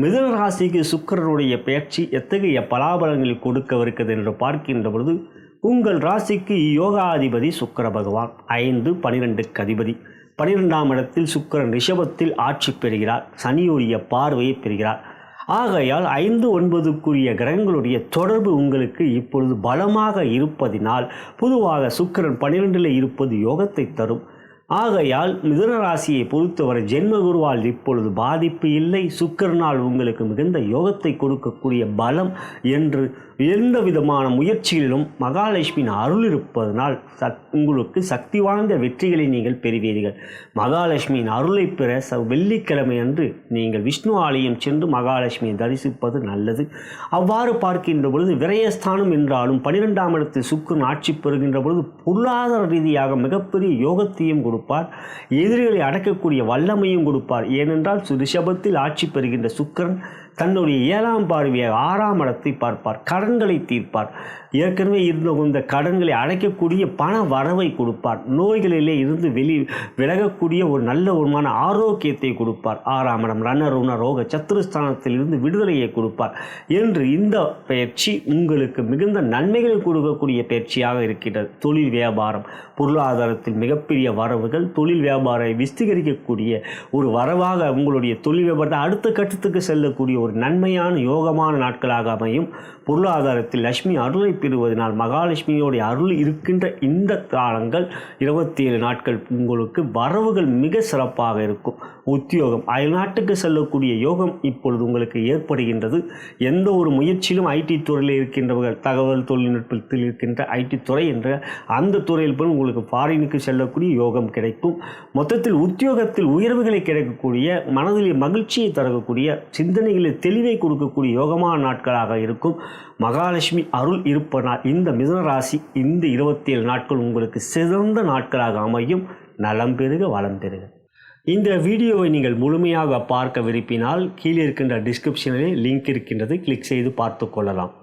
மிதுன ராசிக்கு சுக்கிரனுடைய பெயர்ச்சி எத்தகைய பலாபலங்களை கொடுக்கவிருக்கிறது என்று பார்க்கின்ற பொழுது உங்கள் ராசிக்கு யோகாதிபதி சுக்கர பகவான் ஐந்து பனிரெண்டுக்கு அதிபதி பனிரெண்டாம் இடத்தில் சுக்கிரன் ரிஷபத்தில் ஆட்சி பெறுகிறார் சனியுடைய பார்வையை பெறுகிறார். ஆகையால் ஐந்து ஒன்பதுக்குரிய கிரகங்களுடைய தொடர்பு உங்களுக்கு இப்பொழுது பலமாக இருப்பதினால் பொதுவாக சுக்கிரன் பனிரெண்டில் இருப்பது யோகத்தை தரும். ஆகையால் மிதுன ராசியை பொறுத்தவரை ஜென்ம குருவால் இப்பொழுது பாதிப்பு இல்லை. சுக்கரனால் உங்களுக்கு மிகுந்த யோகத்தை கொடுக்கக்கூடிய பலம் என்று எந்த விதமான முயற்சிகளிலும் மகாலட்சுமியின் அருள் இருப்பதனால் சக் உங்களுக்கு சக்தி வாய்ந்த வெற்றிகளை நீங்கள் பெறுவீர்கள். மகாலட்சுமியின் அருளை பெற ச வெள்ளிக்கிழமை அன்று நீங்கள் விஷ்ணு ஆலயம் சென்று மகாலட்சுமியை தரிசிப்பது நல்லது. அவ்வாறு பார்க்கின்ற பொழுது விரயஸ்தானம் என்றாலும் பனிரெண்டாம் இடத்து சுக்கிரன் ஆட்சி பெறுகின்ற பொழுது பொருளாதார ரீதியாக மிகப்பெரிய யோகத்தையும் கொடுப்பார். எதிரிகளை அடக்கக்கூடிய வல்லமையும் கொடுப்பார். ஏனென்றால் ரிஷபத்தில் ஆட்சி பெறுகின்ற சுக்கிரன் தன்னுடைய ஏழாம் பார்வையாக ஆறாம் இடத்தை பார்ப்பார் கடன்களை தீர்ப்பார். ஏற்கனவே இருந்த இந்த கடன்களை அடைக்கக்கூடிய பண வரவை கொடுப்பார். நோய்களிலே இருந்து வெளி விலகக்கூடிய ஒரு நல்ல ஒருமான ஆரோக்கியத்தை கொடுப்பார். ஆறாம் இடம் ரணருண ரோக சத்துருஸ்தானத்தில் இருந்து விடுதலையை கொடுப்பார். என்று இந்த பயிற்சி உங்களுக்கு மிகுந்த நன்மைகள் கொடுக்கக்கூடிய பயிற்சியாக இருக்கிறது தொழில் வியாபாரம் பொருளாதாரத்தில் மிகப்பெரிய வரவுகள் தொழில் வியாபாரம் விஸ்தீகரிக்கக்கூடிய ஒரு வரவாக உங்களுடைய தொழில் வியாபாரத்தை அடுத்த கட்டத்துக்கு செல்லக்கூடிய ஒரு நன்மையான யோகமான நாட்களாக அமையும். பொருளாதாரத்தில் லட்சுமி அருளை பெறுவதனால் மகாலட்சுமியோடைய அருள் இருக்கின்ற இந்த காலங்கள் இருபத்தி ஏழு நாட்கள் உங்களுக்கு வரவுகள் மிக சிறப்பாக இருக்கும். உத்தியோகம் அயல்நாட்டுக்கு செல்லக்கூடிய யோகம் இப்பொழுது உங்களுக்கு ஏற்படுகின்றது. எந்த ஒரு முயற்சியிலும் ஐடி துறையில் இருக்கின்றவர்கள் தகவல் தொழில்நுட்பத்தில் இருக்கின்ற ஐடி துறை என்ற அந்த துறையில் போய் உங்களுக்கு ஃபாரினுக்கு செல்லக்கூடிய யோகம் கிடைக்கும். மொத்தத்தில் உத்தியோகத்தில் உயர்வுகளை கிடைக்கக்கூடிய மனதில் மகிழ்ச்சியை தரக்கூடிய சிந்தனைகளை தெளிவை கொடுக்கக்கூடிய யோகமான நாட்களாக இருக்கும். மகாலட்சுமி அருள் இருப்பனால் இந்த மிதனராசி இந்த இருபத்தி ஏழு நாட்கள் உங்களுக்கு சிறந்த நாட்களாக அமையும். நலம் பெருக வளம் பெறுக. இந்த வீடியோவை நீங்கள் முழுமையாக பார்க்க விரும்பினால் கீழே இருக்கின்ற டிஸ்கிரிப்ஷனிலே லிங்க் இருக்கின்றது. கிளிக் செய்து பார்த்து கொள்ளலாம்.